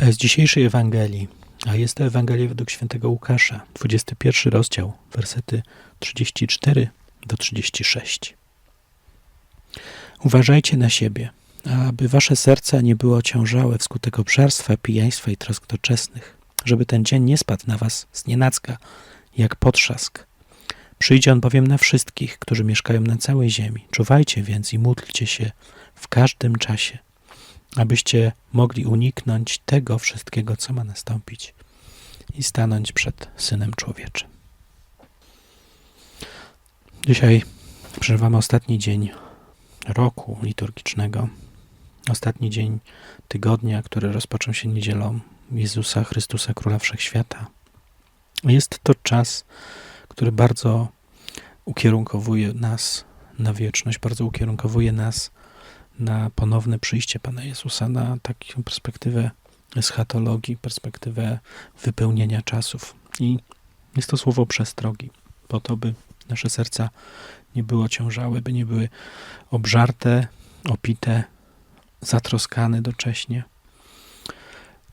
Z dzisiejszej Ewangelii, a jest to Ewangelia według świętego Łukasza, 21 rozdział, wersety 34 do 36. Uważajcie na siebie, aby wasze serca nie było ciążałe wskutek obżarstwa, pijaństwa i trosk doczesnych, żeby ten dzień nie spadł na was z nienacka, jak potrzask. Przyjdzie on bowiem na wszystkich, którzy mieszkają na całej ziemi. Czuwajcie więc i módlcie się w każdym czasie, abyście mogli uniknąć tego wszystkiego, co ma nastąpić i stanąć przed Synem Człowieczym. Dzisiaj przeżywamy ostatni dzień roku liturgicznego, ostatni dzień tygodnia, który rozpoczął się niedzielą Jezusa Chrystusa, Króla Wszechświata. Jest to czas, który bardzo ukierunkowuje nas na wieczność, bardzo ukierunkowuje nas na ponowne przyjście Pana Jezusa, na taką perspektywę eschatologii, perspektywę wypełnienia czasów. I jest to słowo przestrogi, po to, by nasze serca nie było ciążałe, by nie były obżarte, opite, zatroskane docześnie.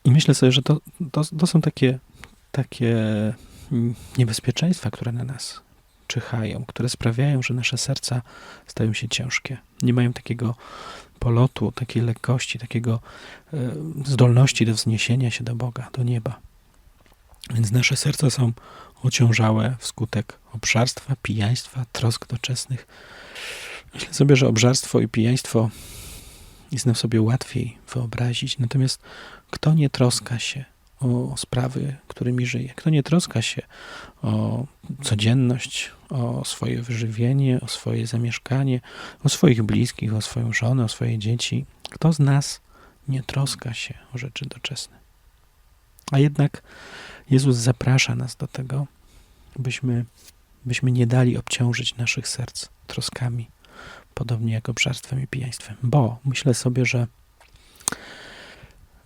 I myślę sobie, że to, to, to są takie, takie niebezpieczeństwa, które na nas czyhają, które sprawiają, że nasze serca stają się ciężkie. Nie mają takiego polotu, takiej lekkości, takiego e, zdolności do wzniesienia się do Boga, do nieba. Więc nasze serca są ociążałe wskutek obżarstwa, pijaństwa, trosk doczesnych. Myślę sobie, że obżarstwo i pijaństwo jest nam sobie łatwiej wyobrazić, natomiast kto nie troska się o sprawy, którymi żyje, kto nie troska się o codzienność, o swoje wyżywienie, o swoje zamieszkanie, o swoich bliskich, o swoją żonę, o swoje dzieci, kto z nas nie troska się o rzeczy doczesne. A jednak Jezus zaprasza nas do tego, byśmy, byśmy nie dali obciążyć naszych serc troskami, podobnie jak obżarstwem i pijaństwem. Bo myślę sobie, że,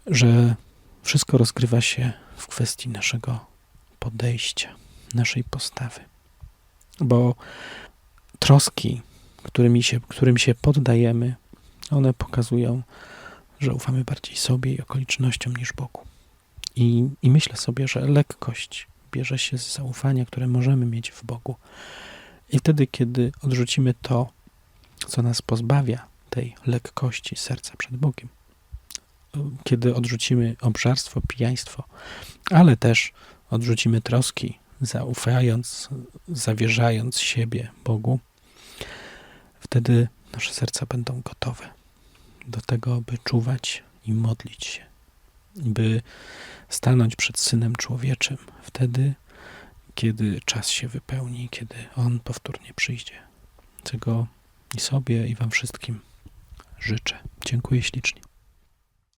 że wszystko rozgrywa się w kwestii naszego podejścia, naszej postawy. Bo troski, się, którym się poddajemy, one pokazują, że ufamy bardziej sobie i okolicznościom niż Bogu. I, I myślę sobie, że lekkość bierze się z zaufania, które możemy mieć w Bogu. I wtedy, kiedy odrzucimy to, co nas pozbawia tej lekkości serca przed Bogiem, kiedy odrzucimy obżarstwo, pijaństwo, ale też odrzucimy troski, zaufając, zawierzając siebie Bogu, wtedy nasze serca będą gotowe do tego, by czuwać i modlić się, by stanąć przed Synem Człowieczym wtedy, kiedy czas się wypełni, kiedy On powtórnie przyjdzie. Czego i sobie, i Wam wszystkim życzę. Dziękuję ślicznie.